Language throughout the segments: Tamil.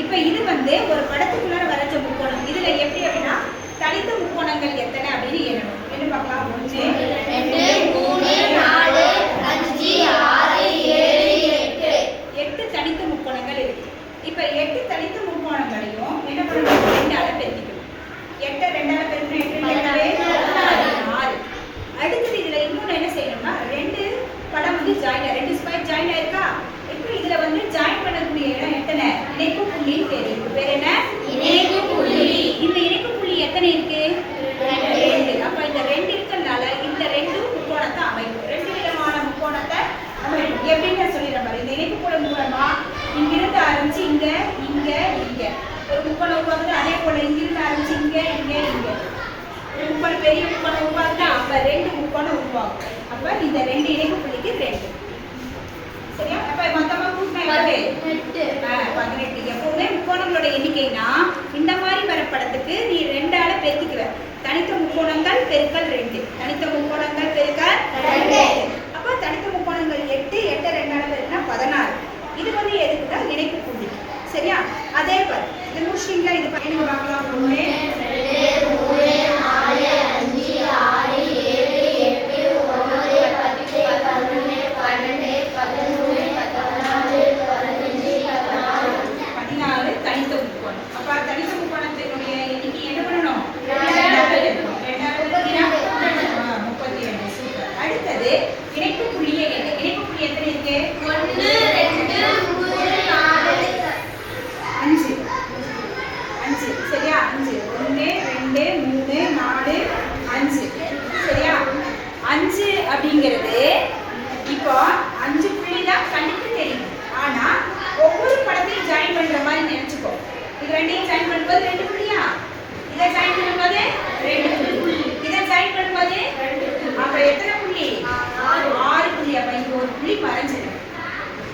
இப்போ இது வந்து ஒரு படத்துக்குள்ளார வரைஞ்ச முக்கோணம். இதுல எப்படி அப்படின்னா தனித்த முக்கோணங்கள் எத்தனை அப்படின்னு எண்ணணும் என்ன பார்க்கலாம்? ஒன்று ரெண்டு மூணு நாலு அஞ்சு ஆறு ஏழு எட்டு. எட்டு தனித்த முக்கோணங்கள் இருக்கு. இப்போ எட்டு தனித்த முக்கோணங்களையும் என்ன பண்ணணும்? ரெண்டால பெருக்கிக்கணும். எட்டை ரெண்டால பெருக்கணும் எட்டு எட்டாவே ஆறு அடுத்தது இதுல இன்னொன்று என்ன செய்யணும்னா ரெண்டு படம் வந்து ஜாயின் ரெண்டு ஸ்கொயர் ஜாயின் ஆயிருக்கா இப்போ இதுல வந்து ஜாயின் பண்ணக்கூடிய இடம் எத்தனை இணைப்பு புள்ளின்னு பேர் இருக்கு பேர் என்ன இணைப்பு புள்ளி. இந்த இணைப்பு புள்ளி எத்தனை இருக்கு ரெண்டு அப்ப இந்த ரெண்டு இருக்கறனால இந்த ரெண்டு முக்கோணத்தை அமைக்கும் ரெண்டு விதமான முக்கோணத்தை அமைக்கும் எப்படின்னு நான் சொல்லிடுறேன் பாரு இந்த இணைப்பு புள்ளி மூலமா இங்கிருந்து ஆரம்பிச்சு இங்க இங்க இங்க ஒரு முக்கோணம் உருவாகுது அதே போல இங்கிருந்து ஆரம்பிச்சு இங்க இங்க இங்க ஒரு முக்கோணம் பெரிய முக்கோணம் உருவாகுதா அப்ப ரெண்டு முக்கோணம் உருவாகும். அப்ப இந்த ரெண்டு இணைப்பு புள்ளிக்கு ரெண்டு. சரியா? அப்ப மொத்தமா கூட்டினா பதினெட்டு. எப்பவுமே முக்கோணங்களோட எண்ணிக்கைனா இந்த மாதிரி வர படத்துக்கு நீ ரெண்டால பெருக்கிக்குவ. தனித்த முக்கோணங்கள் பெருக்கல் ரெண்டு. தனித்த முக்கோணங்கள் பெருக்கல் ரெண்டு. அப்ப தனித்த முக்கோணங்கள் எட்டு எட்டு ரெண்டால பெருக்கினா பதினாறு. இது வந்து எதுக்குன்னா இணைப்பு புள்ளி. சரியா? அதே பாரு. இது முடிச்சிங்களா இது பையனுக்கு பார்க்கலாம் ஒண்ணு ரெண்டு மூணு நாலு அஞ்சு ஆறு ஏழு எட்டு ஒன்பது பத்து பதினொன்று பன்னெண்டு பதிமூணு பத்தொன்னாலு பதினஞ்சு பதினாறு பதினாறு தனித்த முக்கோணம் அப்ப தனித்த முக்கோணத்தினுடைய எண்ணிக்கை என்ன பண்ணணும் ரெண்டால பெருக்கணும். ரெண்டால பெருக்கினா ஆ, முப்பத்தி ரெண்டு சூப்பர் அடுத்தது இணைப்பு புள்ளியை எண்ணு. இணைப்பு புள்ளி எத்தனை இருக்கு ஒன்று ரெண்டு மூணு நாலு அஞ்சு அஞ்சு சரியா அஞ்சு ஒன்று ரெண்டு மூணு நாலு அஞ்சு. சரியா? அஞ்சு அப்படிங்கிறது இப்போ அஞ்சு புள்ளி தான் கண்ணுக்கு தெரியும். ஆனா ஒவ்வொரு படத்தையும் ஜாயின் பண்ற மாதிரி நினைச்சுக்கோ. இது ரெண்டையும் ஜாயின் பண்ணும்போது ரெண்டு புள்ளியா? இதை ஜாயின் பண்ணும்போது ரெண்டு புள்ளி. இதை ஜாயின் பண்ணும்போது அப்புறம் எத்தனை புள்ளி? ஆறு. புள்ளி. அப்ப இங்க ஒரு புள்ளி மறைஞ்சிடும்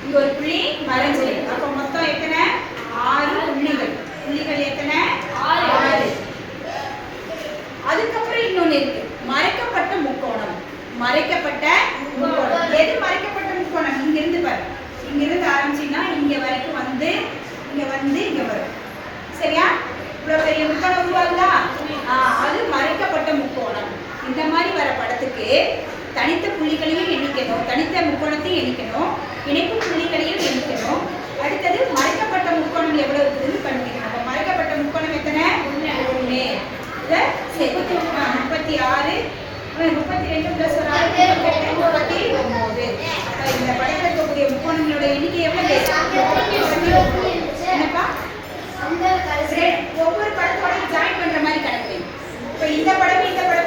இங்க ஒரு புள்ளி மறைஞ்சிரு அப்ப மொத்தம் எத்தனை ஆறு புள்ளிகள் புள்ளிகள் எத்தனை ஆறு அதுக்கப்புறம் இன்னொன்னு இருக்கு மறைக்கப்பட்ட முக்கோணம் மறைக்கப்பட்ட முக்கோணம். எது மறைக்கப்பட்ட முக்கோணம்? இங்க இருந்து பாரு. இங்க இருந்து ஆரம்பிச்சீங்கன்னா இங்க வரைக்கும் வந்து இங்க வந்து இங்க வரும். சரியா? இவ்வளவு பெரிய முக்கோணம் உருவாகுதா? ஆ, அது மறைக்கப்பட்ட முக்கோணம். இந்த மாதிரி வர படத்துக்கு தனித்த புள்ளிகளையும் எண்ணிக்கணும். தனித்த முக்கோணத்தையும் எண்ணிக்கணும். இணைப்பு புள்ளிகளையும் எண்ணிக்கணும். அடுத்தது மறைக்கப்பட்ட முக்கோணம் எவ்வளவு இருக்குது? இந்த படம் இந்த படம்